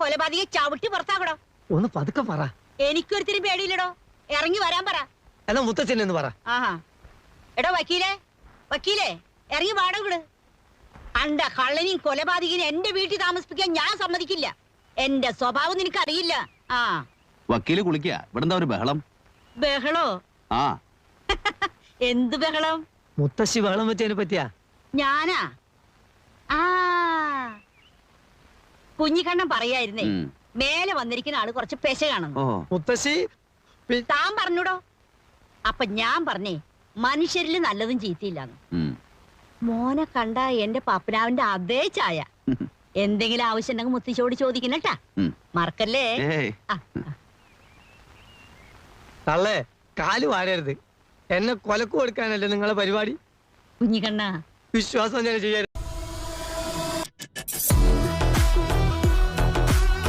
കൊലപാതകയെ ചവിട്ടി പുറത്താക്കടോ ഒന്ന് പതുക്കെ പറ. എനിക്കൊരുത്തിരി പേടിയില്ലടോ. ഇറങ്ങി വരാൻ പറ. എന്നാ മുത്തച്ഛൻ എന്ന് പറ. ആഹാ. എടോ വക്കീലേ വക്കീലേ ഇറങ്ങി വാടകൂട് അണ്ട കള്ളനെയും കൊലപാതകനെയും എന്റെ വീട്ടിൽ താമസിപ്പിക്കാൻ ഞാൻ സമ്മതിക്കില്ല. എന്റെ സ്വഭാവം നിനക്ക് അറിയില്ല ആ. വക്കീൽ കുളിക്കുക ഇവിടെന്താ ഒരു ബഹളം? ബഹളോ? ആ. എന്ത് ബഹളം? മുത്തശ്ശി ബഹളം വെച്ചതിനെ പറ്റിയാ? ഞാനാ ആ കുഞ്ഞിക്കണ്ണൻ പറയായിരുന്നേ ഉം. മേലെ വന്നിരിക്കുന്ന ആൾ കുറച്ച് പെശ കാണുന്നു. ഓ. മുത്തശ്ശി പി- താൻ പറഞ്ഞൂടോ? അപ്പൊ ഞാൻ പറഞ്ഞേ മനുഷ്യരിൽ നല്ലതും ചീത്തയില്ലാന്ന്. ഉം. മോനെ കണ്ട എന്റെ പപ്പനാവിന്റെ അതേ ചായ. എന്തെങ്കിലും ആവശ്യം ഉണ്ടെങ്കിൽ മുത്തിച്ചോട് ചോദിക്കണട്ടാ ഉം. മറക്കല്ലേ? ഏയ്. ആ, ആ. തള്ളേ കാൽ വാരരുത്. എന്നെ കൊലക്കു കൊടുക്കാനല്ലേ നിങ്ങളെ പരിപാടി? കുഞ്ഞിക്കണ്ണ. വിശ്വാസം ഞാൻ ചെയ്യരുത്